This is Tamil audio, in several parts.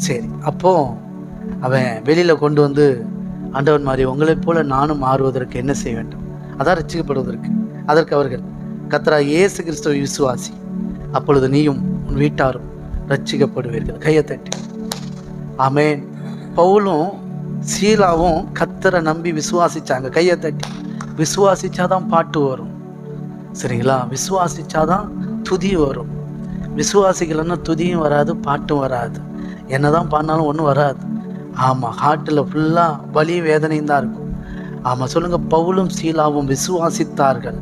சரி அப்போ அவன் வெளியில் கொண்டு வந்து ஆண்டவன் மாதிரி உங்களைப் போல நானும் மாறுவதற்கு என்ன செய்ய வேண்டும்? அதான் ரசிக்கப்படுவதற்கு அதற்கு அவர்கள் கத்ரா இயேசு கிறிஸ்துவ விசுவாசி அப்பொழுது நீயும் உன் வீட்டாரும் ரட்சிக்கப்படுவீர்கள். கையை தட்டி. ஆமேன். பவுலும் சீலாவும் கத்தரை நம்பி விசுவாசிச்சாங்க. கையை தட்டி. விசுவாசிச்சாதான் பாட்டு வரும். சரிங்களா? விசுவாசிச்சாதான் துதி வரும். விசுவாசிக்கலன்னா துதியும் வராது பாட்டும் வராது. என்னதான் பண்ணாலும் ஒன்றும் வராது. ஆமாம் ஹார்ட்டில் ஃபுல்லாக வலி வேதனையும் தான் இருக்கும். ஆமாம் சொல்லுங்கள் பவுலும் சீலாவும் விசுவாசித்தார்கள்.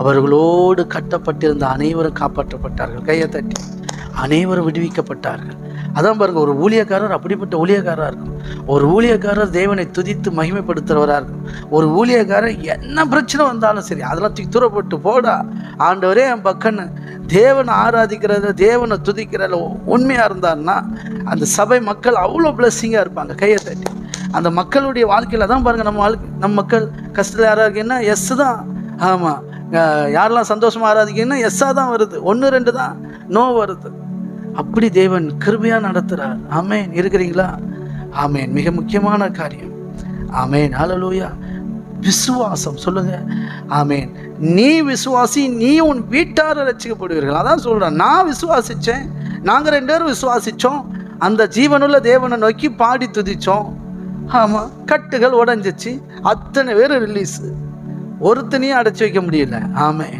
அவர்களோடு கட்டப்பட்டிருந்த அனைவரும் காப்பாற்றப்பட்டார்கள். கையை தட்டி அனைவரும் விடுவிக்கப்பட்டார்கள். அதான் பாருங்கள் ஒரு ஊழியக்காரர் அப்படிப்பட்ட ஊழியக்காரராக இருக்கும். ஒரு ஊழியக்காரர் தேவனை துதித்து மகிமைப்படுத்துகிறவராக இருக்கும். ஒரு ஊழியக்காரர் என்ன பிரச்சனை வந்தாலும் சரி அதெல்லாம் தூக்கி தூரப்பட்டு போடா. ஆண்டவரே என் பக்கன்னு. தேவனை ஆராதிக்கிறதுல தேவனை துதிக்கிறதுல உண்மையாக இருந்தாருன்னா அந்த சபை மக்கள் அவ்வளோ பிளஸ்ஸிங்காக இருப்பாங்க கையை தட்டி. அந்த மக்களுடைய வாழ்க்கையில் தான் பாருங்கள் நம்ம வாழ்க்கை நம்ம மக்கள் கஷ்டத்தில் யாராக இருக்கீங்கன்னா எஸ் தான். ஆமாம் யாரெல்லாம் சந்தோஷமாக ஆராதிக்கீங்கன்னா எஸ்ஸாக தான் வருது. ஒன்று ரெண்டு தான். நோ வருது. அப்படி தேவன் கிருபையாக நடத்துகிறார் ஆமேன். இருக்கிறீங்களா? ஆமேன். மிக முக்கியமான காரியம். ஆமேன். ஆலலூயா விசுவாசம். சொல்லுங்க. ஆமேன். நீ விசுவாசி நீ உன் வீட்டார ரசிக்கப்படுவீர்கள் அதான் சொல்கிறேன் நான் விசுவாசித்தேன் நாங்கள் ரெண்டு பேரும் விசுவாசித்தோம் அந்த ஜீவனுள்ள தேவனை நோக்கி பாடி துதித்தோம் ஆமாம் கட்டுகள் உடஞ்சிச்சு. அத்தனை பேர் ரிலீஸு ஒருத்தனையும் அடைச்சி வைக்க முடியல. ஆமே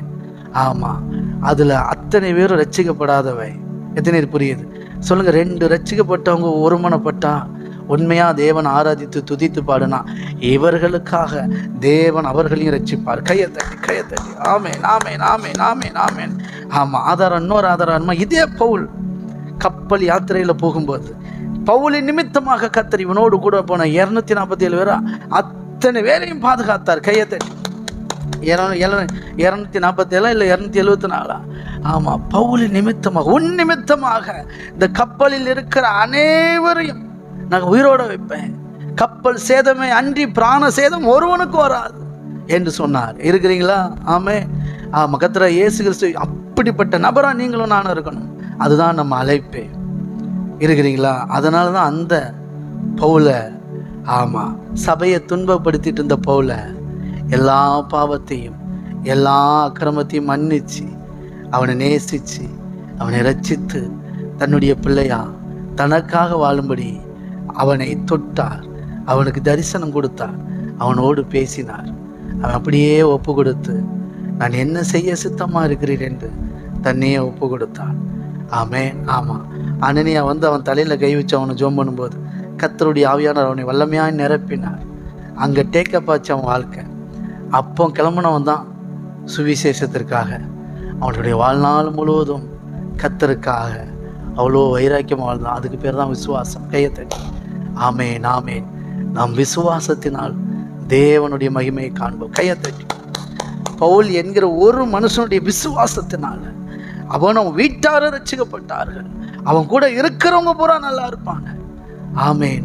ஆமாம் அதில் அத்தனை பேரும் ரசிக்கப்படாதவை எத்தனை புரியுது? சொல்லுங்கள் ரெண்டு ரசிக்கப்பட்டவங்க ஒருமனப்பட்டா உண்மையாக தேவன் ஆராதித்து துதித்து பாடுனா இவர்களுக்காக தேவன் அவர்களையும் ரட்சிப்பார் கையை தட்டி கையை தட்டி. ஆமேன் ஆமேன் ஆமேன் ஆமேன் ஆமேன். ஆமாம் ஆதாரம் இன்னொரு ஆதாரம் இதே பவுல் கப்பல் யாத்திரையில் போகும்போது பவுலின் நிமித்தமாக கத்தர் இவனோடு கூட போன இரநூத்தி நாற்பத்தி ஏழு பேரா அத்தனை பேரையும் பாதுகாத்தார். கையை தட்டி. இரநூத்தி நாற்பத்தி ஏழா இல்லை இரநூத்தி எழுபத்தி நாலா ஆமாம் பவுலின் நிமித்தமாக உன் நிமித்தமாக இந்த கப்பலில் இருக்கிற அனைவரையும் நான் உயிரோட வைப்பேன். கப்பல் சேதமே அன்றி பிராண சேதம் ஒருவனுக்கு வராது என்று சொன்னார். இருக்கிறீங்களா? ஆமே ஆமாம் கத்திர இயேசு கிறிஸ்து அப்படிப்பட்ட நபராக நீங்களும் நானும் இருக்கணும். அதுதான் நம்ம அழைப்பே. இருக்கிறீங்களா? அதனால தான் அந்த பவுல ஆமாம் சபையை துன்பப்படுத்திட்டு இருந்த பவுல எல்லா பாவத்தையும் எல்லா அக்கிரமத்தையும் மன்னிச்சு அவனை நேசித்து அவனை ரட்சித்து தன்னுடைய பிள்ளையா தனக்காக வாழும்படி அவனை தொட்டார். அவனுக்கு தரிசனம் கொடுத்தார். அவனோடு பேசினார். அவன் அப்படியே ஒப்பு கொடுத்து நான் என்ன செய்ய சித்தமாக இருக்கிறேன்? என்று தன்னையே ஒப்பு கொடுத்தான் ஆமே ஆமாம். அனனியா வந்து அவன் தலையில் கை வச்சு அவனை ஜோம் பண்ணும்போது கத்தருடைய ஆவியானவர் அவனை வல்லமையாக நிரப்பினார். அங்கே டேக்கப் ஆச்சு அவன் வாழ்க்கை. அப்போ கிளம்புனவன் தான் சுவிசேஷத்திற்காக. அவனுடைய வாழ்நாள் முழுவதும் கத்தருக்காக அவ்வளோ வைராக்கியமாக வாழ்ந்தான். அதுக்கு பேர் தான் விசுவாசம். கையை தட்டி. ஆமேன் ஆமேன். நாம் விசுவாசத்தினால் தேவனுடைய மகிமையை காண்போம். கையை தட்டி. பவுல் என்கிற ஒரு மனுஷனுடைய விசுவாசத்தினால அவனும் வீட்டார ரசிக்கப்பட்டார்கள் அவன் கூட இருக்கிறவங்க பூரா நல்லா இருப்பாங்க. ஆமே